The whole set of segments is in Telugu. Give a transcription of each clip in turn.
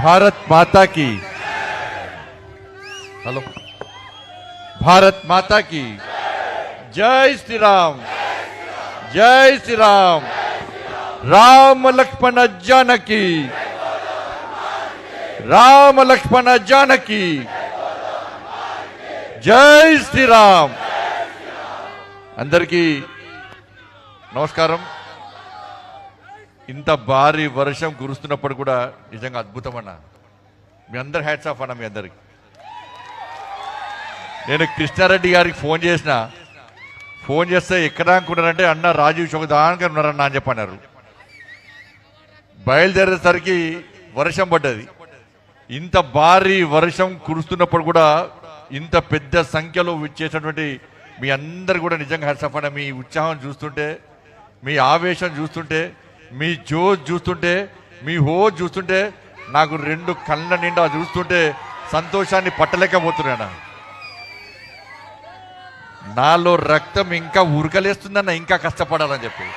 భారత్ మాతా की हेलो भारत माता की जय श्री राम जय श्री राम राम लक्ष्मण जानकी राम लक्ष्मण जानकी జై శ్రీరామ్ అందరికీ నమస్కారం ఇంత భారీ వర్షం కురుస్తున్నప్పుడు కూడా నిజంగా అద్భుతం అన్న మీ అందరు హ్యాట్స్ ఆఫ్ అన్న మీ అందరికి. నేను కృష్ణారెడ్డి గారికి ఫోన్ చేసిన. ఫోన్ చేస్తే ఎక్కడ అనుకున్నారంటే అన్న రాజీవ్ చౌక్ దానికి ఉన్నారన్న అని చెప్పన్నారు. బయలుదేరేసరికి వర్షం పడ్డది. ఇంత భారీ వర్షం కురుస్తున్నప్పుడు కూడా ఇంత పెద్ద సంఖ్యలో విచ్చేసినటువంటి మీ అందరు కూడా నిజంగా హ్యాట్స్ అన్న. మీ ఉత్సాహం చూస్తుంటే మీ ఆవేశం చూస్తుంటే మీ జోష్ చూస్తుంటే మీ హో చూస్తుంటే నాకు రెండు కళ్ళ నిండా చూస్తుంటే సంతోషాన్ని పట్టలేకపోతున్నాను. నాలో రక్తం ఇంకా ఉరకలేస్తుందన్న ఇంకా కష్టపడాలని చెప్పి.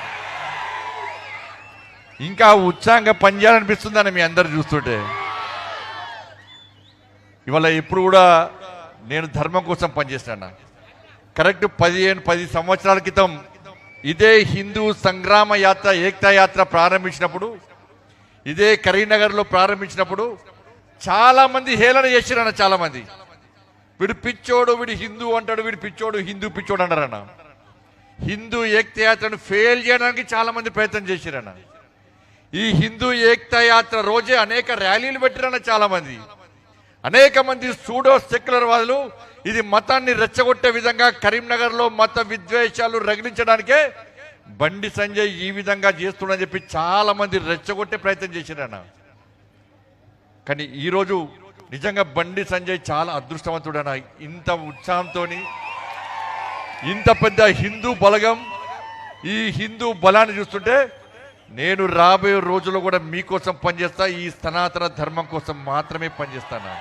ఇంకా ఉత్సాహంగా పనిచేయాలనిపిస్తుందని మీ అందరు చూస్తుంటే. ఇవాళ ఎప్పుడు కూడా నేను ధర్మం కోసం పనిచేస్తాను. కరెక్ట్ పదిహేను పది సంవత్సరాల క్రితం ఇదే హిందూ సంగ్రామ యాత్ర ఏకతా యాత్ర ప్రారంభించినప్పుడు ఇదే కరీంనగర్లో ప్రారంభించినప్పుడు చాలామంది హేళన చేసిరన్న చాలామంది వీడు పిచ్చోడు వీడు హిందూ అంటాడు వీడు పిచ్చోడు హిందూ పిచ్చోడు అంటారన్న. హిందూ ఏక్తయాత్రను ఫెయిల్ చేయడానికి చాలామంది ప్రయత్నం చేశారన్న ఈ హిందూ ఏక్తయాత్ర రోజే అనేక ర్యాలీలు పెట్టిరన్న చాలామంది అనేక మంది సూడో సెక్యులర్ వాళ్ళు ఇది మతాన్ని రెచ్చగొట్టే విధంగా కరీంనగర్లో మత విద్వేషాలు రగిలించడానికే బండి సంజయ్ ఈ విధంగా చేస్తుండని చెప్పి చాలా మంది రెచ్చగొట్టే ప్రయత్నం చేసిరాన కానీ ఈరోజు నిజంగా బండి సంజయ్ చాలా అదృష్టవంతుడన ఇంత ఉత్సాహంతో ఇంత పెద్ద హిందూ బలగం ఈ హిందూ బలాన్ని చూస్తుంటే నేను రాబోయే రోజుల్లో కూడా మీకోసం పనిచేస్తా ఈ సనాతన ధర్మం కోసం మాత్రమే పనిచేస్తాను?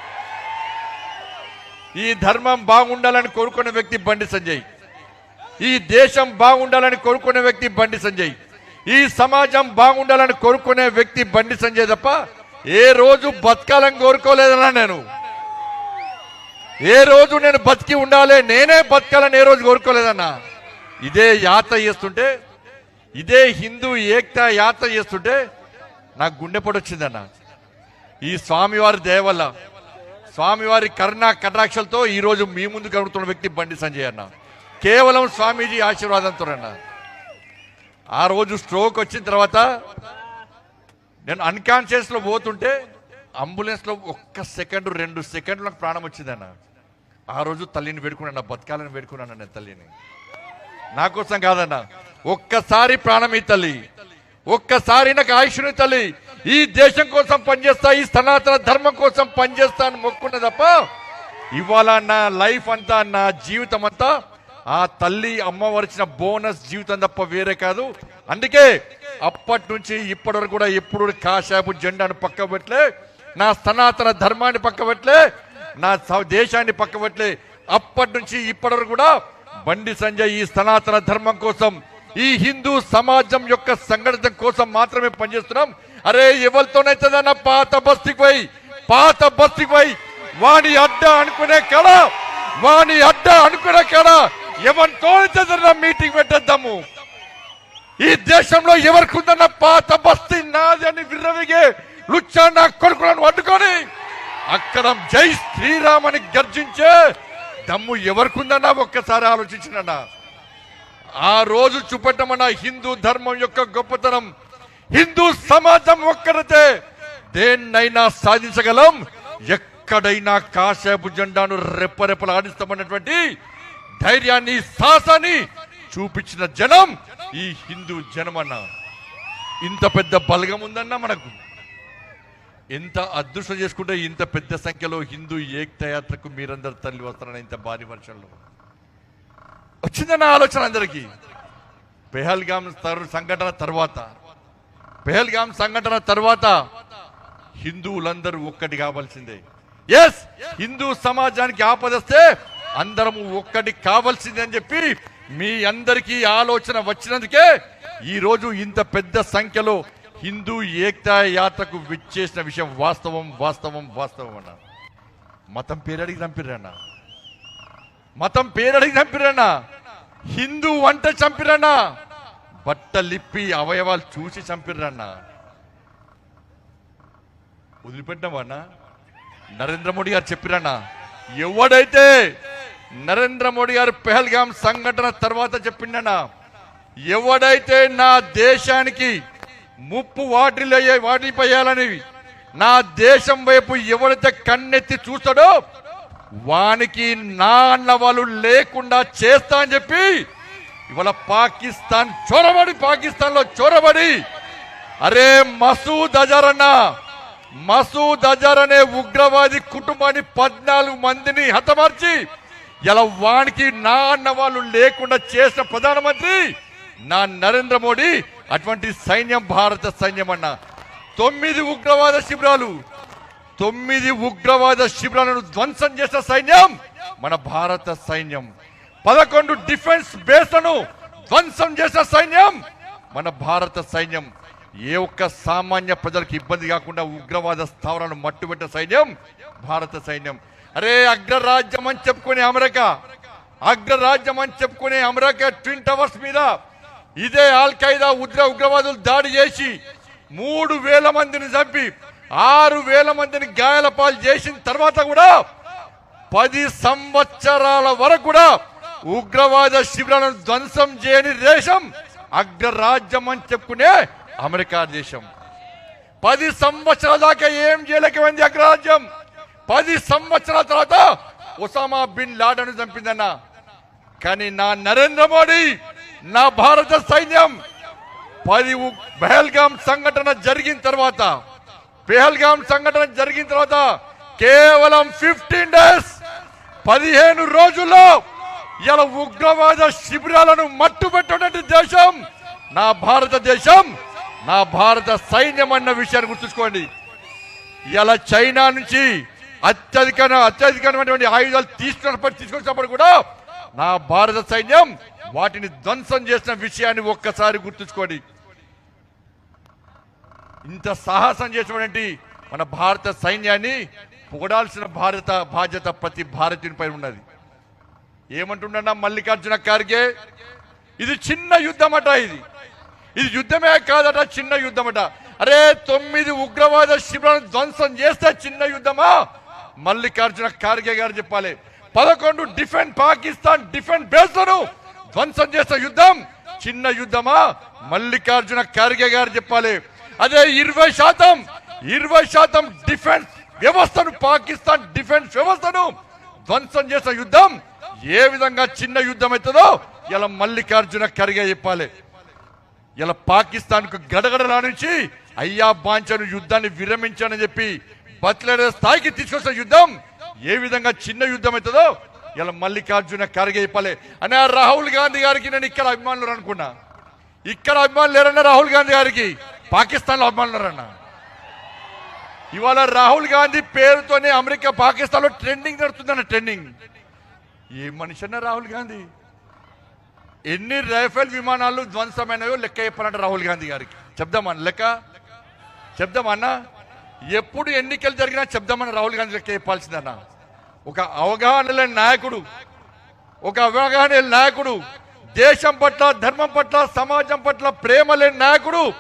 ఈ ధర్మం బాగుండాలని కోరుకున్న వ్యక్తి బండి సంజయ్. ఈ దేశం బాగుండాలని కోరుకునే వ్యక్తి బండి సంజయ్. ఈ సమాజం బాగుండాలని కోరుకునే వ్యక్తి బండి సంజయ్ తప్ప ఏ రోజు బతకాలని కోరుకోలేదన్నా నేను. ఏ రోజు నేను బతికి ఉండాలి నేనే బతకాలని ఏ రోజు కోరుకోలేదన్నా. ఇదే యాత్ర చేస్తుంటే ఇదే హిందూ ఏకతా యాత్ర చేస్తుంటే నాకు గుండెపొడి వచ్చిందన్న ఈ స్వామివారి దయ వల్ల స్వామివారి కరుణా కటాక్షలతో ఈరోజు మీ ముందు కడుగుతున్న వ్యక్తి బండి సంజయ్ అన్న. కేవలం స్వామీజీ ఆశీర్వాదంతో అన్న. ఆ రోజు స్ట్రోక్ వచ్చిన తర్వాత నేను అన్కాన్షియస్లో పోతుంటే అంబులెన్స్లో ఒక్క సెకండ్ రెండు సెకండ్లు నాకు ప్రాణం వచ్చిందన్న ఆ రోజు తల్లిని వేడుకున్నాను బతకాలని వేడుకున్నాను నేను తల్లిని. నా కోసం కాదన్న. ఒక్కసారి ప్రాణం ఈ తల్లి. ఒక్కసారి నాకు ఆయుష్ని తల్లి. ఈ దేశం కోసం పనిచేస్తా ఈ సనాతన ధర్మం కోసం పనిచేస్తా అని మొక్కున్న తప్ప ఇవాళ నా లైఫ్ అంతా నా జీవితం అంతా ఆ తల్లి అమ్మవరిచిన బోనస్ జీవితం తప్ప వేరే కాదు. అందుకే అప్పటి నుంచి ఇప్పటి వరకు కూడా ఎప్పుడు కాశాపు జెండాను పక్క పెట్టలే నా సనాతన ధర్మాన్ని పక్క పెట్టలే నా స- దేశాన్ని పక్క పెట్టలే. అప్పటి నుంచి ఇప్పటి వరకు కూడా బండి సంజయ్ ఈ సనాతన ధర్మం కోసం ఈ హిందూ సమాజం యొక్క సంఘటన కోసం మాత్రమే పనిచేస్తున్నాం. అరే ఎవరితోనైతుందన్న పాత బస్తికి పోయి పాత బస్తికి పోయి వాణి అడ్డ అనుకునే కళ వాణి అడ్డ అనుకునే కళ ఎవరితోనైతుందన్న మీటింగ్ పెట్టేద్దాము. ఈ దేశంలో ఎవరికి ఉందన్న పాత బస్తీ నాది అని విర్రవిగే లుచ్చా నా కొడుకులను అడ్డుకొని అక్కడ జై శ్రీరామ్ అని గర్జించే దమ్ము ఎవరికి ఉందన్నా ఒక్కసారి ఆలోచించినన్నా. ఆ రోజు చూపెట్టమన్న హిందూ ధర్మం యొక్క గొప్పతనం హిందూ సమాజం ఒక్కరితే దేన్నైనా సాధించగలం. ఎక్కడైనా కాసేపు జెండాను రెప్పరెప్పలు ఆడిస్తామన్నటువంటి ధైర్యాన్ని సాహసాన్ని చూపించిన జనం ఈ హిందూ జనమన్న. ఇంత పెద్ద బలగం ఉందన్న మనకు. ఎంత అదృష్టం చేసుకుంటే ఇంత పెద్ద సంఖ్యలో హిందూ ఏక్తయాత్రకు మీరందరూ మీరందరు తల్లి వస్తారన్న ఇంత భారీ వర్షంలో. వచ్చిందన్న ఆలోచన అందరికీ. పెహల్గామ్ సంఘటన తర్వాత పెహల్గాం సంఘటన తర్వాత హిందువులందరూ ఒక్కటి కావాల్సిందే. ఎస్ హిందూ సమాజానికి ఆపదస్తే అందరము ఒక్కటి కావాల్సిందే అని చెప్పి మీ అందరికీ ఆలోచన వచ్చినందుకే ఈ రోజు ఇంత పెద్ద సంఖ్యలో హిందూ ఏకతా యాత్రకు విచ్చేసిన విషయం వాస్తవం వాస్తవం వాస్తవం అన్న. మతం పేరడికి చంపిరన్న మతం పేరడికి చంపిరన్న హిందూ వంట చంపిరన్నా బట్టలిప్పి అవయవాలు చూసి చంపిర్రన్న. వదిలిపెట్టినవాడినా నరేంద్ర మోడీ గారు చెప్పిరన్న ఎవడైతే నరేంద్ర మోడీ గారు పెహల్గాం సంఘటన తర్వాత చెప్పిండన్నా ఎవడైతే నా దేశానికి ముప్పు వాటిల్లయ్యే వాటిపోయాలని నా దేశం వైపు ఎవడైతే కన్నెత్తి చూస్తాడో వానికి నా అన్న వాళ్ళు లేకుండా చేస్తా అని చెప్పి ఇవాళ పాకిస్తాన్ చొరబడి పాకిస్తాన్లో చొరబడి. అరే మసూద్ అజర్ అన్న మసూద్ అజర్ అనే ఉగ్రవాది కుటుంబాన్ని పద్నాలుగు మందిని హతమార్చి ఇలా వానికి నా అన్న వాళ్ళు లేకుండా చేసిన ప్రధానమంత్రి నా నరేంద్ర మోడీ అటువంటి సైన్యం భారత సైన్యం అన్న. తొమ్మిది ఉగ్రవాద శిబిరాలు తొమ్మిది ఉగ్రవాద శిబిరాలను ధ్వంసం చేసిన సైన్యం మన భారత సైన్యం. పదకొండు డిఫెన్స్ బేస్లను ధ్వంసం చేసిన సైన్యం. మన భారత సైన్యం ఏ ఒక్క సామాన్య ప్రజలకు ఇబ్బంది కాకుండా ఉగ్రవాద స్థావరాలను మట్టుబెట్టిన సైన్యం భారత సైన్యం. అరే అగ్రరాజ్యం అని చెప్పుకునే అమెరికా. అగ్రరాజ్యం అని చెప్పుకునే అమెరికా ట్విన్ టవర్స్ మీద ఇదే ఆల్ ఖైదా ఉగ్ర ఉగ్రవాదులు దాడి చేసి మూడు వేల మందిని చంపి ఆరు వేల మందిని గాయాల పాలు చేసిన తర్వాత కూడా పది సంవత్సరాల వరకు కూడా ఉగ్రవాద శిబిరాలను ధ్వంసం చేయని దేశం అగ్రరాజ్యం అని చెప్పుకునే అమెరికా దేశం. పది సంవత్సరాల దాకా ఏం చేయలేకపోయింది అగ్రరాజ్యం? పది సంవత్సరాల తర్వాత ఒసామా బిన్ లాడను చంపిందన్న. కానీ నా నరేంద్ర మోడీ నా భారత సైన్యం పది పెహల్గాం సంఘటన జరిగిన తర్వాత పెహల్గాం సంఘటన జరిగిన తర్వాత కేవలం ఫిఫ్టీన్ డేస్ పదిహేను రోజుల్లో ఇలా ఉగ్రవాద శిబిరాలను మట్టుబెట్టినటువంటి దేశం నా భారతదేశం నా భారత సైన్యం అన్న విషయాన్ని గుర్తుంచుకోండి. ఇలా చైనా నుంచి అత్యధిక అత్యధికమైనటువంటి ఆయుధాలు తీసుకున్నప్పటి తీసుకొచ్చినప్పుడు కూడా నా భారత సైన్యం వాటిని ధ్వంసం చేసిన విషయాన్ని ఒక్కసారి గుర్తుంచుకోండి. ఇంత సాహసం చేసినటువంటి మన భారత సైన్యాన్ని పొగడాల్సిన భారత బాధ్యత ప్రతి భారతీయునిపై ఉన్నది. ఏమంటున్నా మల్లికార్జున ఖార్గే? ఇది చిన్న యుద్ధమట ఇది. ఇది యుద్ధమే కాదట చిన్న యుద్ధమట. అరే తొమ్మిది ఉగ్రవాద శిబిరాలను ధ్వంసం చేస్తే చిన్న యుద్ధమా? మల్లికార్జున ఖార్గే గారు చెప్పాలి. పదకొండు డిఫెండ్ పాకిస్తాన్ డిఫెండ్ బేస్లను ధ్వంసం చేస్తే యుద్ధం చిన్న యుద్ధమా? మల్లికార్జున ఖార్గే గారు చెప్పాలి. అదే ఇరవై శాతం ఇరవై శాతం డిఫెన్స్ వ్యవస్థను పాకిస్తాన్ డిఫెన్స్ వ్యవస్థను ధ్వంసం చేసే యుద్ధం ఏ విధంగా చిన్న యుద్ధం అవుతుందో ఇలా మల్లికార్జున ఖర్గే చెప్పాలి ఇలా పాకిస్తాన్కు గడగడలాడించి అయ్యా బాంచను యుద్ధాన్ని విరమించానని చెప్పి బతిలేడే స్థాయికి తీసుకొచ్చిన యుద్ధం ఏ విధంగా చిన్న యుద్ధం అవుతుందో ఇలా మల్లికార్జున ఖర్గే చెప్పాలి అనే రాహుల్ గాంధీ గారికి నేను ఇక్కడ అభిమానులు అనుకున్నా. ఇక్కడ అభిమానులు లేరన్న రాహుల్ గాంధీ గారికి పాకిస్తాన్లో అభిమానులు ఇవాళ రాహుల్ గాంధీ పేరుతోనే అమెరికా పాకిస్తాన్లో ట్రెండింగ్ నడుతుందన్న ట్రెండింగ్. ఏ మనిషి రాహుల్ గాంధీ. ఎన్ని రైఫిల్ విమానాలు ధ్వంసమైనవో లెక్క చెప్పాలంట రాహుల్ గాంధీ గారికి. చెప్దామన్న లెక్క? చెప్దామన్నా? ఎప్పుడు ఎన్నికలు జరిగినా చెప్దామని రాహుల్ గాంధీ లెక్క చెప్పాల్సిందన్న. ఒక అవగాహన లేని నాయకుడు ఒక అవగాహన లేని నాయకుడు దేశం పట్ల ధర్మం పట్ల సమాజం పట్ల ప్రేమ లేని నాయకుడు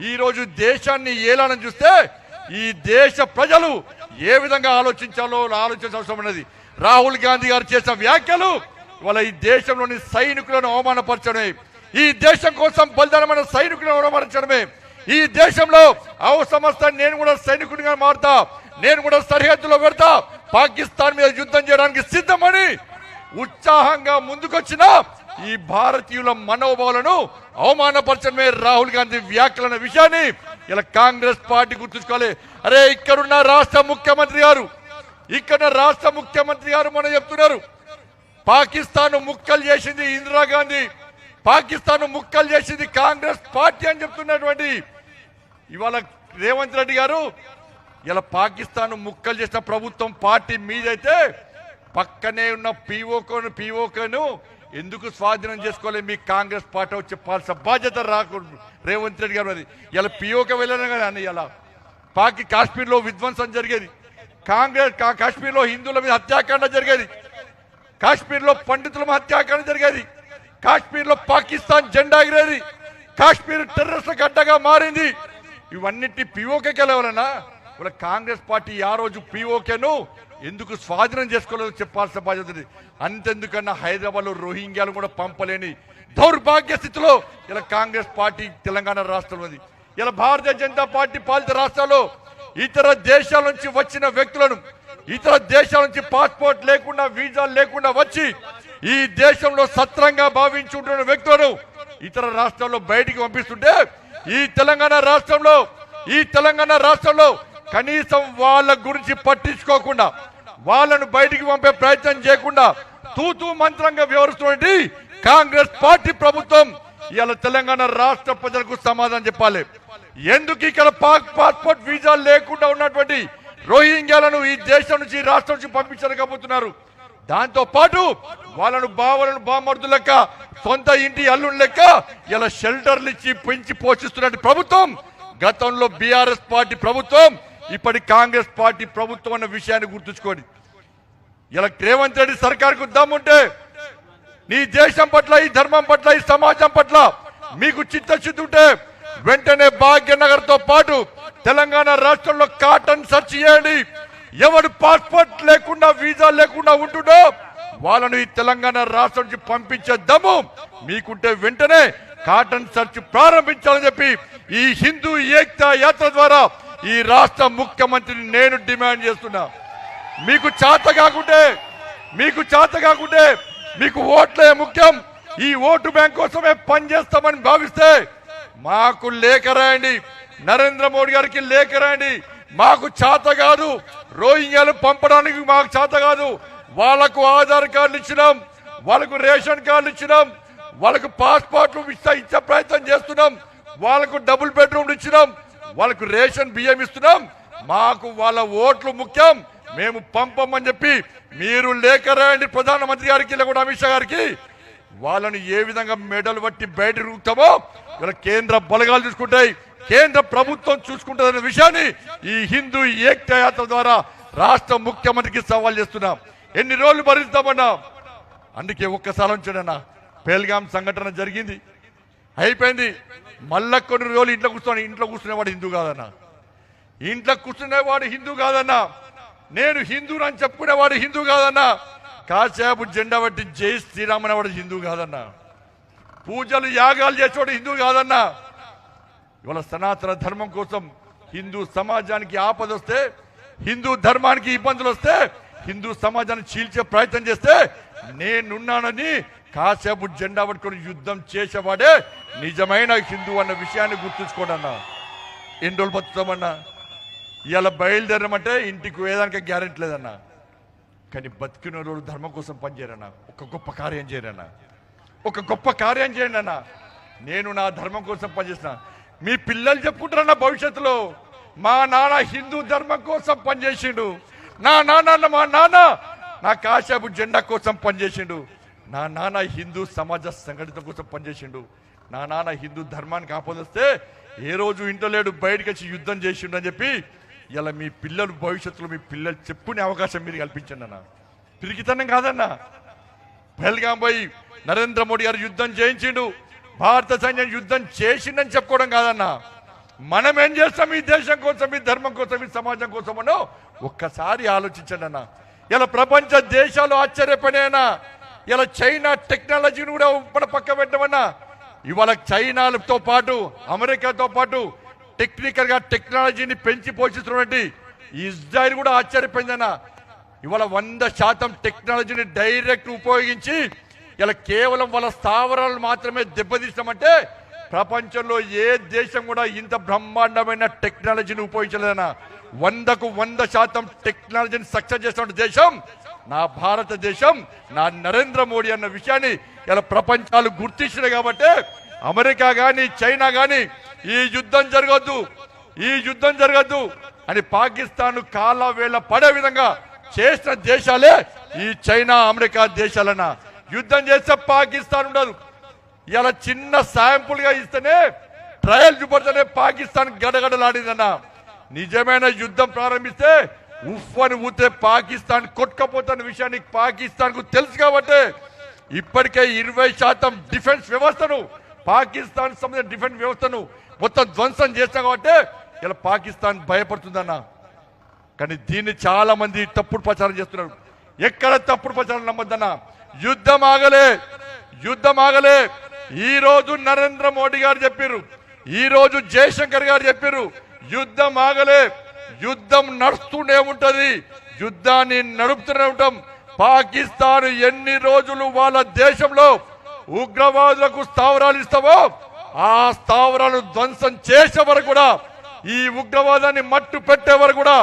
ఈరోజు దేశాన్ని ఏలాలని చూస్తే ఈ దేశ ప్రజలు ఏ విధంగా ఆలోచించాలో ఆలోచించాల్సి ఉన్నది. రాహుల్ గాంధీ గారు చేసిన వ్యాఖ్యలు ఇవాళ ఈ దేశంలోని సైనికులను అవమానపరచడమే. ఈ దేశం కోసం బలిదానమైన సైనికులను అవమానపరచడమే. ఈ దేశంలో అవసరం నేను కూడా సైనికుడిగా మారుతా నేను కూడా సరిహద్దులో పెడతా పాకిస్తాన్ మీద యుద్ధం చేయడానికి సిద్ధమని ఉత్సాహంగా ముందుకొచ్చిన ఈ భారతీయుల మనోభావాలను అవమానపరచడమే రాహుల్ గాంధీ వ్యాఖ్యలన్న విషయాన్ని ఇలా కాంగ్రెస్ పార్టీ గుర్తుంచుకోవాలి. అరే ఇక్కడున్న రాష్ట్ర ముఖ్యమంత్రి గారు ఇక్కడ రాష్ట్ర ముఖ్యమంత్రి గారు మనం చెప్తున్నారు. పాకిస్తాన్ ముక్కలు చేసింది ఇందిరాగాంధీ పాకిస్తాన్ ముక్కలు చేసింది కాంగ్రెస్ పార్టీ అని చెప్తున్నటువంటి ఇవాళ రేవంత్ రెడ్డి గారు ఇలా పాకిస్తాన్ ముక్కలు చేసిన ప్రభుత్వం పార్టీ మీదైతే పక్కనే ఉన్న పీఓకోను పీఓకోను ఎందుకు స్వాధీనం చేసుకోలేదు మీ కాంగ్రెస్ పార్టీ చెప్పాల్సిన బాధ్యత రాకూడదు రేవంత్ రెడ్డి గారు అది ఇలా పిఓకే వెళ్ళిన కదా అని ఇలా. పాకి కాశ్మీర్లో విధ్వంసం జరిగేది. కాంగ్రెస్ కాశ్మీర్లో హిందువుల మీద హత్యాకాండ జరిగేది. కాశ్మీర్లో పండితుల మీద హత్యాకాండ జరిగేది. కాశ్మీర్లో పాకిస్తాన్ జెండా ఎగిరేది. కాశ్మీర్ టెర్రరిస్ట్ల గడ్డగా మారింది. ఇవన్నిటి పిఓకే గెలవాలన్నా ఇలా కాంగ్రెస్ పార్టీ ఆ రోజు పిఓకేను ఎందుకు స్వాధీనం చేసుకోలేదో చెప్పాల్సిన బాధ్యత ఉంది. అంతెందుకన్నా హైదరాబాద్లో రోహింగ్యాలు కూడా పంపలేని దౌర్భాగ్య స్థితిలో ఇలా కాంగ్రెస్ పార్టీ తెలంగాణ రాష్ట్రంలో ఉంది. ఇలా భారతీయ జనతా పార్టీ పాలిత రాష్ట్రాల్లో ఇతర దేశాల నుంచి వచ్చిన వ్యక్తులను ఇతర దేశాల నుంచి పాస్పోర్ట్ లేకుండా వీసా లేకుండా వచ్చి ఈ దేశంలో సత్రంగా భావించి ఉంటున్న వ్యక్తులను ఇతర రాష్ట్రాల్లో బయటికి పంపిస్తుంటే ఈ తెలంగాణ రాష్ట్రంలో ఈ తెలంగాణ రాష్ట్రంలో కనీసం వాళ్ళ గురించి పట్టించుకోకుండా వాళ్ళను బయటికి పంపే ప్రయత్నం చేయకుండా తూతూ మంత్రంగా వ్యవహరిస్తున్నటువంటి కాంగ్రెస్ పార్టీ ప్రభుత్వం ఇవాళ తెలంగాణ రాష్ట్ర ప్రజలకు సమాధానం చెప్పాలి. ఎందుకు ఇక్కడ పాక్ పాస్పోర్ట్ వీసా లేకుండా ఉన్నటువంటి రోహింగ్యాలను ఈ దేశం నుంచి ఈ రాష్ట్రం నుంచి పంపించలేకపోతున్నారు. దాంతో పాటు వాళ్ళను బావలను బామర్దు లెక్క సొంత ఇంటి అల్లు లెక్క ఇలా షెల్టర్లు ఇచ్చి పెంచి పోషిస్తున్న ప్రభుత్వం గతంలో బీఆర్ఎస్ పార్టీ ప్రభుత్వం ఇప్పటి కాంగ్రెస్ పార్టీ ప్రభుత్వం అన్న విషయాన్ని గుర్తుంచుకోండి. ఇలా రేవంత్ రెడ్డి సర్కార్కు దమ్ముంటే నీ దేశం పట్ల ఈ ధర్మం పట్ల ఈ సమాజం పట్ల మీకు చిత్తశుద్ధి ఉంటే వెంటనే భాగ్యనగర్తో పాటు తెలంగాణ రాష్ట్రంలో కాటన్ సెర్చ్ చేయండి. ఎవడు పాస్పోర్ట్ లేకుండా వీసా లేకుండా ఉంటుండో వాళ్ళను ఈ తెలంగాణ రాష్ట్రం నుంచి పంపించే దమ్ము మీకుంటే వెంటనే కాటన్ సెర్చ్ ప్రారంభించాలని చెప్పి ఈ హిందూ ఏక్తా యాత్ర ద్వారా ఈ రాష్ట్ర ముఖ్యమంత్రిని నేను డిమాండ్ చేస్తున్నా. మీకు చేత కాకుంటే మీకు చేత కాకుంటే మీకు ఓట్లే ముఖ్యం. ఈ ఓటు బ్యాంక్ కోసమే పనిచేస్తామని భావిస్తే మాకు లేఖ రాయండి. నరేంద్ర మోడీ గారికి లేఖ రాయండి. మాకు చేత కాదు. రోహింగ్యాలు పంపడానికి మాకు చేత కాదు. వాళ్ళకు ఆధార్ కార్డులు ఇచ్చినాం. వాళ్ళకు రేషన్ కార్డులు ఇచ్చినాం. వాళ్ళకు పాస్పోర్ట్లు ఇచ్చే ఇచ్చే ప్రయత్నం చేస్తున్నాం. వాళ్ళకు డబుల్ బెడ్రూమ్లు ఇచ్చినాం. వాళ్ళకు రేషన్ బియ్యం ఇస్తున్నాం. మాకు వాళ్ళ ఓట్లు ముఖ్యం. మేము పంపమని చెప్పి మీరు లేఖ రాయండి. ప్రధానమంత్రి గారికి లేకుండా అమిత్ షా గారికి. వాళ్ళని ఏ విధంగా మెడలు పట్టి బయట రూపుతామో ఇలా కేంద్ర బలగాలు చూసుకుంటాయి. కేంద్ర ప్రభుత్వం చూసుకుంటుందనే విషయాన్ని ఈ హిందూ ఏక్త యాత్ర ద్వారా రాష్ట్ర ముఖ్యమంత్రికి సవాల్ చేస్తున్నాం. ఎన్ని రోజులు భరిస్తామన్నా? అందుకే ఒక్కసారి ఉంచాడన్నా. పేల్గాం సంఘటన జరిగింది. అయిపోయింది. మళ్ళా కొన్ని రోజులు ఇంట్లో కూర్చొని ఇంట్లో కూర్చునేవాడు హిందూ కాదన్నా. ఇంట్లో కూర్చునేవాడు హిందూ కాదన్నా. నేను హిందూనని చెప్పుకునేవాడు హిందూ కాదన్నా. కాసేపు జెండా పట్టి జై శ్రీరామ్ అనేవాడు హిందూ కాదన్నా. పూజలు యాగాలు చేసేవాడు హిందూ కాదన్నా. ఇవాళ సనాతన ధర్మం కోసం హిందూ సమాజానికి ఆపద వస్తే హిందూ ధర్మానికి ఇబ్బందులు వస్తే హిందూ సమాజాన్ని చీల్చే ప్రయత్నం చేస్తే నేనున్నానని కాసేపు జెండా పట్టుకొని యుద్ధం చేసేవాడే నిజమైన హిందూ అన్న విషయాన్ని గుర్తుంచుకోడన్నా ఎన్ని రోజులు బతుకుతామన్నా ఇవాళ బయలుదేరమంటే ఇంటికి వేదానికి గ్యారెంటీ లేదన్నా. కానీ బతికిన రోజు ధర్మం కోసం పనిచేయరన్నా. ఒక గొప్ప కార్యం చేయరన్నా. ఒక గొప్ప కార్యం చేయండి అన్న. నేను నా ధర్మం కోసం పనిచేసిన మీ పిల్లలు చెప్పుకుంటారన్న భవిష్యత్తులో. మా నాన్న హిందూ ధర్మం కోసం పనిచేసిండు. నా నాన్న మా నాన్న. నా కాశాపు జెండా కోసం పనిచేసిండు. నా నాన్న హిందూ సమాజ సంఘటిత కోసం పనిచేసిండు. నా నాన్న హిందూ ధర్మానికి ఆపదొస్తే ఏ రోజు ఇంట్లో లేడు బయటకు వచ్చి యుద్ధం చేసిండు అని చెప్పి ఇలా మీ పిల్లలు భవిష్యత్తులో మీ పిల్లలు చెప్పుకునే అవకాశం మీరు కల్పించండి అన్న. పిరికితనం కాదన్నా. పహల్గాం పోయి నరేంద్ర మోడీ గారు యుద్ధం చేయించిండు. భారత సైన్యం యుద్ధం చేసిండని చెప్పుకోవడం కాదన్నా. మనం ఏం చేస్తాం? ఈ దేశం కోసం ఈ ధర్మం కోసం ఈ సమాజం కోసమనో ఒక్కసారి ఆలోచించండి అన్న. ఇలా ప్రపంచ దేశాలు ఆశ్చర్యపడేనా ఇలా చైనా టెక్నాలజీని కూడా మన పక్క పెట్టమన్నా. ఇవాళ చైనాలతో పాటు అమెరికాతో పాటు టెక్నికల్గా టెక్నాలజీని పెంచి పోషిస్తున్నటువంటి ఇజ్రాయిల్ కూడా ఆశ్చర్యపోయిందన్న. ఇవాళ వంద శాతం టెక్నాలజీని డైరెక్ట్ ఉపయోగించి ఇలా కేవలం వాళ్ళ స్థావరాలు మాత్రమే దెబ్బతీస్తామంటే ప్రపంచంలో ఏ దేశం కూడా ఇంత బ్రహ్మాండమైన టెక్నాలజీని ఉపయోగించలేదన్న. వందకు వంద శాతం టెక్నాలజీని సక్సెస్ చేసిన దేశం నా భారతదేశం నా నరేంద్ర మోడీ అన్న విషయాన్ని ఇలా ప్రపంచాలు గుర్తించినాయి కాబట్టి అమెరికా కానీ చైనా కానీ ఈ యుద్ధం జరగద్దు ఈ యుద్ధం జరగద్దు అని పాకిస్తాన్ కాల వేళ పడే విధంగా చేసిన దేశాలే ఈ చైనా అమెరికా దేశాలన్న. యుద్ధం చేస్తే పాకిస్తాన్ ఉండదు. ఇలా చిన్న శాంపుల్గా ఇస్తేనే ట్రయల్ చూపడితేనే పాకిస్తాన్ గడగడలాడిందన్న. నిజమైన యుద్ధం ప్రారంభిస్తే ఉఫ్ అని ఊతే పాకిస్తాన్ కొట్టుకపోతున్న విషయాన్ని పాకిస్తాన్కు తెలుసు కాబట్టి ఇప్పటికే ఇరవై శాతం డిఫెన్స్ వ్యవస్థను పాకిస్తాన్ సంబంధించిన డిఫెన్స్ వ్యవస్థను మొత్తం ధ్వంసం చేస్తాం కాబట్టి ఇలా పాకిస్తాన్ భయపడుతుందన్న. కానీ దీన్ని చాలా మంది తప్పుడు ప్రచారం చేస్తున్నారు. ఎక్కడ తప్పుడు ప్రచారం నమ్మద్దన్న. యుద్ధం ఆగలే. యుద్ధం ఆగలే. ఈ రోజు నరేంద్ర మోడీ గారు చెప్పారు ఈ రోజు జయశంకర్ గారు చెప్పారు యుద్ధం ఆగలే. యుద్ధం నడుస్తూనే ఉంటది. యుద్ధాన్ని నడుపుతూనే ఉంటాం. పాకిస్తాన్ ఎన్ని రోజులు వాళ్ళ దేశంలో ఉగ్రవాదులకు స్థావరాలు ఇస్తావో? ఆ స్థావరాలను ధ్వంసం చేసే వరకు కూడా ఈ ఉగ్రవాదాన్ని మట్టు పెట్టే వరకు కూడా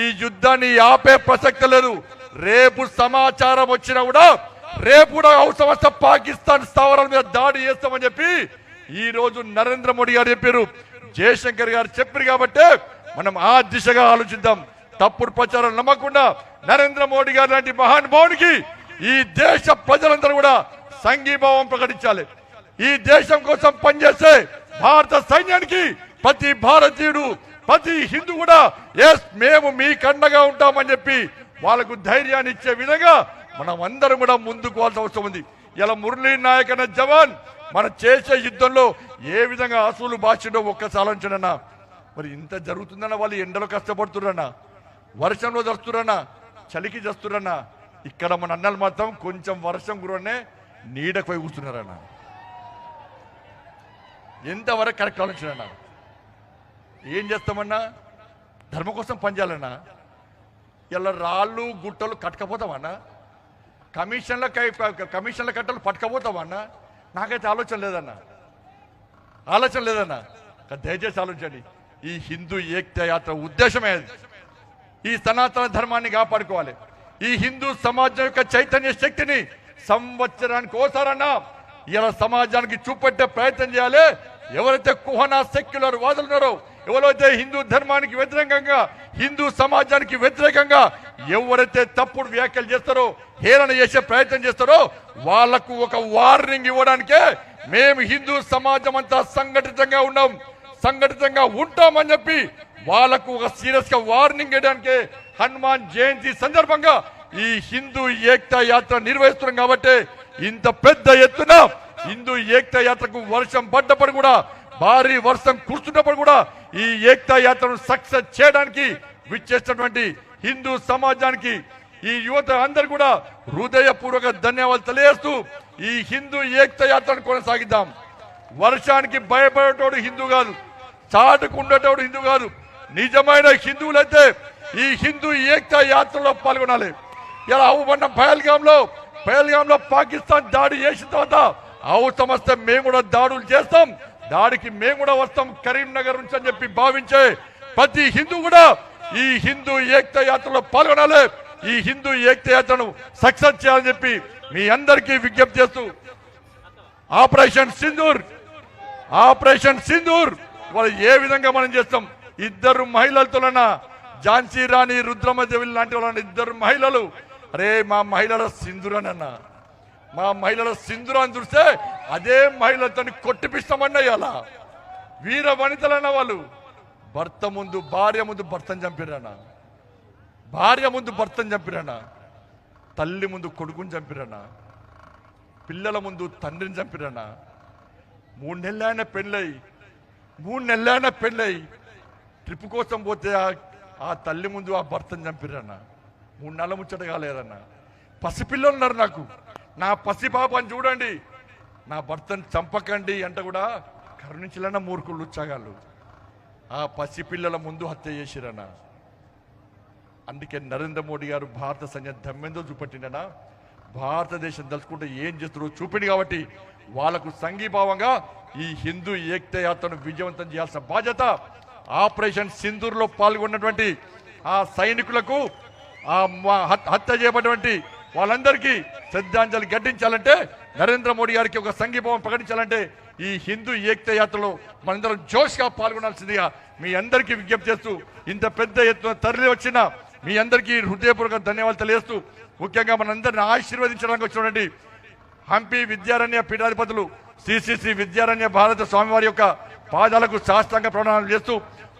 ఈ యుద్ధాన్ని ఆపే ప్రసక్తి లేదు. రేపు సమాచారం వచ్చినా కూడా రేపు కూడా అవసరం వస్తే పాకిస్తాన్ స్థావరాల మీద దాడి చేస్తామని చెప్పి ఈ రోజు నరేంద్ర మోడీ గారు చెప్పారు. జయశంకర్ గారు చెప్పారు కాబట్టి మనం ఆ దిశగా ఆలోచిద్దాం. తప్పుడు ప్రచారం నమ్మకుండా నరేంద్ర మోడీ గారు లాంటి మహానుభావునికి ఈ దేశ ప్రజలందరూ కూడా సంఘీభావం ప్రకటించాలి. ఈ దేశం కోసం పనిచేసే భారత సైన్యానికి ప్రతి భారతీయుడు ప్రతి హిందూ కూడా ఎస్ మేము మీ కండగా ఉంటామని చెప్పి వాళ్ళకు ధైర్యాన్ని ఇచ్చే విధంగా మనం అందరం కూడా ముందుకు పోవాల్సిన అవసరం ఉంది. ఇలా మురళీ నాయక్ అనే జవాన్ మనం చేసే యుద్ధంలో ఏ విధంగా అసూలు బాధ్యతో ఒక్కసారి ఆలోచించడన్నా మరి ఇంత జరుగుతుందన్న వాళ్ళు ఎండలో కష్టపడుతురన్నా వర్షంలో దస్తురన్నా చలికి చేస్తురన్నా ఇక్కడ మన అన్నలు మాత్రం కొంచెం వర్షం గురనే నీడకు పోయి కూర్చున్నారన్న. ఎంతవరకు కరెక్ట్ ఆలోచన ఏం చేస్తామన్నా? ధర్మం కోసం పనిచేయాలన్నా ఇలా రాళ్ళు గుట్టలు కట్టకపోతామన్నా. కమిషన్ల కమిషన్ల కట్టలు పట్టుకపోతామన్నా. నాకైతే ఆలోచన లేదన్నా. ఆలోచన లేదన్నా. దయచేసి ఆలోచించండి. ఈ హిందూ ఏక్త యాత్ర ఉద్దేశమే అది. ఈ సనాతన ధర్మాన్ని కాపాడుకోవాలి. ఈ హిందూ సమాజం యొక్క చైతన్య శక్తిని సంవత్సరానికి ఓసారన్నా ఇలా సమాజానికి చూపెట్టే ప్రయత్నం చేయాలి. ఎవరైతే కుహనా సెక్యులర్ వాదులు ఉన్నారో ఎవరైతే హిందూ ధర్మానికి వ్యతిరేకంగా హిందూ సమాజానికి వ్యతిరేకంగా ఎవరైతే తప్పుడు వ్యాఖ్యలు చేస్తారో హేళన చేసే ప్రయత్నం చేస్తారో వాళ్ళకు ఒక వార్నింగ్ ఇవ్వడానికే మేము హిందూ సమాజం అంతా సంఘటితంగా ఉన్నాం. సంఘటితంగా ఉంటామని చెప్పి వాళ్ళకు ఒక సీరియస్గా వార్నింగ్ ఇవ్వడానికి హనుమాన్ జయంతి సందర్భంగా ఈ హిందూ ఏక్తా యాత్ర నిర్వహిస్తున్నాం కాబట్టి ఇంత పెద్ద ఎత్తున హిందూ ఏక్తా యాత్రకు వర్షం పడ్డప్పుడు కూడా భారీ వర్షం కురుస్తున్నప్పుడు కూడా ఈ ఏక్తా యాత్రను సక్సెస్ చేయడానికి విచ్చేసినటువంటి హిందూ సమాజానికి ఈ యువత అందరు కూడా హృదయపూర్వక ధన్యవాదాలు తెలియజేస్తూ ఈ హిందూ ఏక్త యాత్రను కొనసాగిద్దాం. వర్షానికి భయపడేటోడు హిందూ కాదు చాటుకుండేటోడు హిందూ కాదు. నిజమైన హిందువులైతే ఈ హిందూ ఏక్త యాత్రలో పాల్గొనాలి. ఇలా అవ్వబడిన పహల్గాంలో? పహల్గాంలో పాకిస్తాన్ దాడి చేసిన తర్వాత అవసరం వస్తే మేము కూడా దాడులు చేస్తాం. దాడికి మేము కూడా వస్తాం. కరీంనగర్ నుంచి అని చెప్పి భావించే ప్రతి హిందూ కూడా ఈ హిందూ ఏక్త యాత్రలో పాల్గొనాలి. ఈ హిందూ ఏక్త యాత్రను సక్సెస్ చేయాలని చెప్పి మీ అందరికీ విజ్ఞప్తి చేస్తూ ఆపరేషన్ సింధూర్ ఆపరేషన్ సింధూర్ వాళ్ళు ఏ విధంగా మనం చేస్తాం? ఇద్దరు మహిళలతోన ఝాన్సీ రాణి రుద్రమదేవి లాంటి వాళ్ళ ఇద్దరు మహిళలు అరే మా మహిళల సింధురనన్న మా మహిళల సింధురాన్ని చూస్తే అదే మహిళలతో కొట్టిపిస్తామన్నా అలా. వీర వనితలన్న వాళ్ళు భర్త ముందు భార్య ముందు భర్తను చంపిరన్న భార్య ముందు భర్తను చంపిరన్న తల్లి ముందు కొడుకుని చంపిరన్నా పిల్లల ముందు తండ్రిని చంపిరన్నా మూడు నెలలైన పెళ్ళై మూడు నెలలైన పెళ్ళై ట్రిప్ కోసం పోతే ఆ- తల్లి ముందు ఆ భర్తను చంపిరన్న మూడు నెలల ముచ్చట కాలేదన్న. పసిపిల్లలు ఉన్నారు నాకు. నా పసి పాపని చూడండి. నా భర్తను చంపకండి అంటే కూడా కరుణించలన్న మూర్ఖులు ఉచ్చగాళ్ళు. ఆ పసిపిల్లల ముందు హత్య చేసిరన్న. అందుకే నరేంద్ర మోడీ గారు భారత సైన్యం దమ్మెందో చూపెట్టిండనా భారతదేశం తలుచుకుంటే ఏం చేస్తారో చూపింది కాబట్టి వాళ్ళకు సంఘీభావంగా ఈ హిందూ ఏకత యాత్రను విజయవంతం చేయాల్సిన బాధ్యత ఆపరేషన్ సింధూర్లో పాల్గొన్నటువంటి ఆ సైనికులకు ఆ హత్య చేయబడినటువంటి వాళ్ళందరికీ శ్రద్ధాంజలి ఘటించాలంటే నరేంద్ర మోడీ గారికి ఒక సంఘీభావం ప్రకటించాలంటే ఈ హిందూ ఏక్త యాత్రలో మనందరం జోష్గా పాల్గొనాల్సిందిగా మీ అందరికీ విజ్ఞప్తి చేస్తూ ఇంత పెద్ద ఎత్తున తరలి వచ్చిన మీ అందరికీ హృదయపూర్వక ధన్యవాదాలు తెలియజేస్తూ ముఖ్యంగా మనందరిని ఆశీర్వదించడానికి వచ్చినటువంటి హంపి విద్యారణ్య పీఠాధిపతులు శ్రీ విద్యారణ్య భారత స్వామివారి యొక్క పాదాలకు శాస్త్రంగా ప్రణాళం చేస్తూ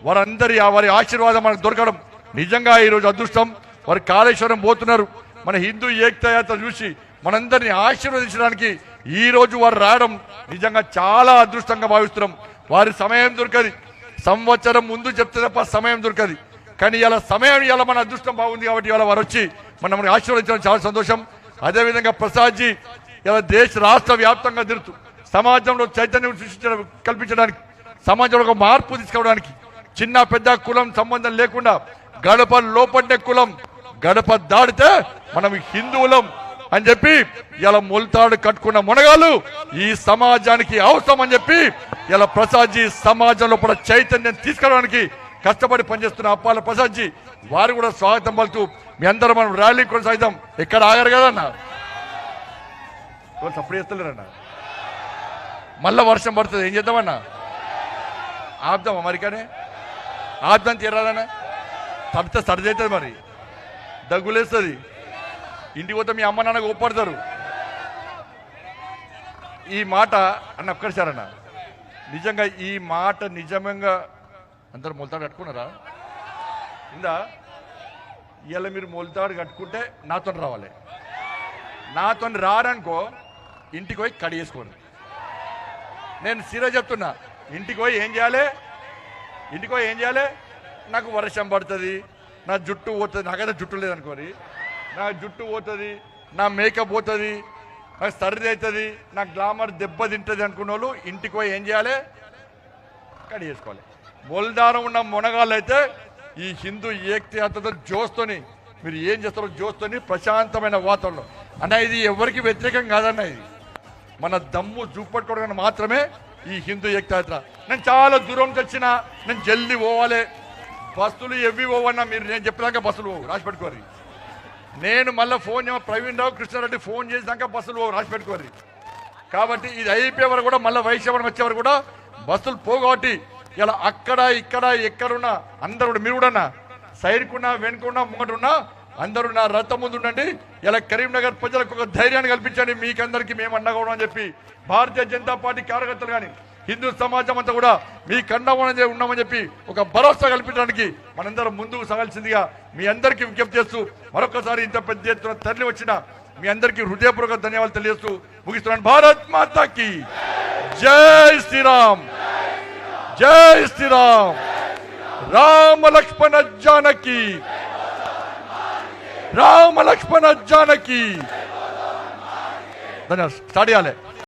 వారందరి ఆ వారి ఆశీర్వాదం మనకు దొరకడం నిజంగా ఈరోజు అదృష్టం. వారి కాళేశ్వరం పోతున్నారు. మన హిందూ ఏకతాయాత్ర చూసి మనందరినీ ఆశీర్వదించడానికి ఈ రోజు వారు రావడం నిజంగా చాలా అదృష్టంగా భావిస్తున్నాం. వారి సమయం దొరకది. సంవత్సరం ముందు చెప్తే తప్ప సమయం దొరకది. కానీ ఇలా సమయం ఇలా మన అదృష్టం బాగుంది కాబట్టి ఇలా వారు వచ్చి మనం మనకి ఆశీర్వదించడం చాలా సంతోషం. అదేవిధంగా ప్రసాద్జీ ఇలా దేశ రాష్ట్ర వ్యాప్తంగా తిరుగుతూ సమాజంలో చైతన్యం సృష్టించడం కల్పించడానికి సమాజంలో ఒక మార్పు తీసుకోవడానికి చిన్న పెద్ద కులం సంబంధం లేకుండా గడప లోపడ్డే కులం గడప దాడితే మనం హిందువులం అని చెప్పి ఇలా మొలతాడు కట్టుకున్న మునగాలు ఈ సమాజానికి అవసరం అని చెప్పి ఇలా ప్రసాద్జీ సమాజంలో కూడా చైతన్యం తీసుకురావడానికి కష్టపడి పనిచేస్తున్న అప్పాల ప్రసాద్జీ వారు కూడా స్వాగతం పలుతూ మీ అందరం మనం ర్యాలీ కొనసాగిద్దాం. ఎక్కడ ఆగారు కదన్నా సప్పుడు చేస్తలేరన్నా మళ్ళా వర్షం పడుతుంది. ఏం చేద్దామన్నా ఆపుదామా మరి కానీ ఆపుదాం తీరాలన్నా. తడితే సరిదవుతుంది మరి. దగ్గులేస్తుంది. ఇంటికి పోతే మీ అమ్మ నాన్న ఒప్పడతారు. ఈ మాట అన్న ఒక్కసారి అన్న. నిజంగా ఈ మాట నిజంగా అందరు మొలతాడు కట్టుకున్నారా? ఇందా? ఇవాళ మీరు మొలతాడు కట్టుకుంటే నాతో రావాలి. నాతో రారనుకో ఇంటికి పోయి కడిగేసుకోండి నేను సీరా చెప్తున్నా. ఇంటికి పోయి ఏం చేయాలి? ఇంటికి పోయి ఏం చేయాలి? నాకు వర్షం పడుతుంది. నా జుట్టు పోతుంది నాకైతే జుట్టు లేదనుకోరి నా జుట్టు పోతుంది నా మేకప్ పోతుంది నాకు సర్ది అవుతుంది నా గ్లామర్ దెబ్బతింటుంది అనుకున్న వాళ్ళు ఇంటికి పోయి ఏం చేయాలి? కడి చేసుకోవాలి. మొలదారం ఉన్న మునగాళ్ళు అయితే ఈ హిందూ ఏకత్యాతతో జోస్తోని మీరు ఏం చేస్తారో జోస్తోని ప్రశాంతమైన వాతావరణం. అన్న ఇది ఎవరికి వ్యతిరేకం కాదన్న ఇది. మన దమ్ము చూపట్టుకోవడానికి మాత్రమే ఈ హిందూ ఏకతాత్ర నేను చాలా దూరం తెచ్చిన నేను జల్ది పోవాలి. బస్సులు ఎవ్వి పోవన్నా మీరు నేను చెప్పినాక బస్సులు పోవు రాసి పెట్టుకోరు నేను మళ్ళీ ఫోన్ చేయ ప్రవీణ్ రావు కృష్ణారెడ్డి ఫోన్ చేసినాక బస్సులు పోవు రాసి పెట్టుకోరు కాబట్టి ఇది అయిపోయే వరకు కూడా మళ్ళీ వైశ్యవరం వచ్చే వరకు కూడా బస్సులు పోవు కాబట్టి ఇలా అక్కడ ఇక్కడ ఎక్కడున్నా అందరు కూడా మీరు కూడా సైడ్కున్నా వెనుకున్నా ముంగటున్నా అందరూ నా రథం ముందు ఉండండి. ఇలా కరీంనగర్ ప్రజలకు ఒక ధైర్యాన్ని కల్పించండి. మీకందరికీ మేము అన్నగా అని చెప్పి భారతీయ జనతా పార్టీ కార్యకర్తలు కానీ హిందూ సమాజం అంతా కూడా మీ కండమని ఉన్నామని చెప్పి ఒక భరోసా కల్పించడానికి మనందరం ముందుకు సాగాల్సిందిగా మీ అందరికీ విజ్ఞప్తి చేస్తూ మరొకసారి ఇంత పెద్ద ఎత్తున తరలి వచ్చిన మీ అందరికీ హృదయపూర్వక ధన్యవాదాలు తెలియజేస్తూ ముగిస్తున్నాను. భారత్ మాతాకి జై శ్రీరామ్. జై శ్రీరామ్. రామ లక్ష్మణ జానకి. రామ లక్ష్మణ జానకి. ధన్యవాదాలు. స్టార్ట్ చేయాలి.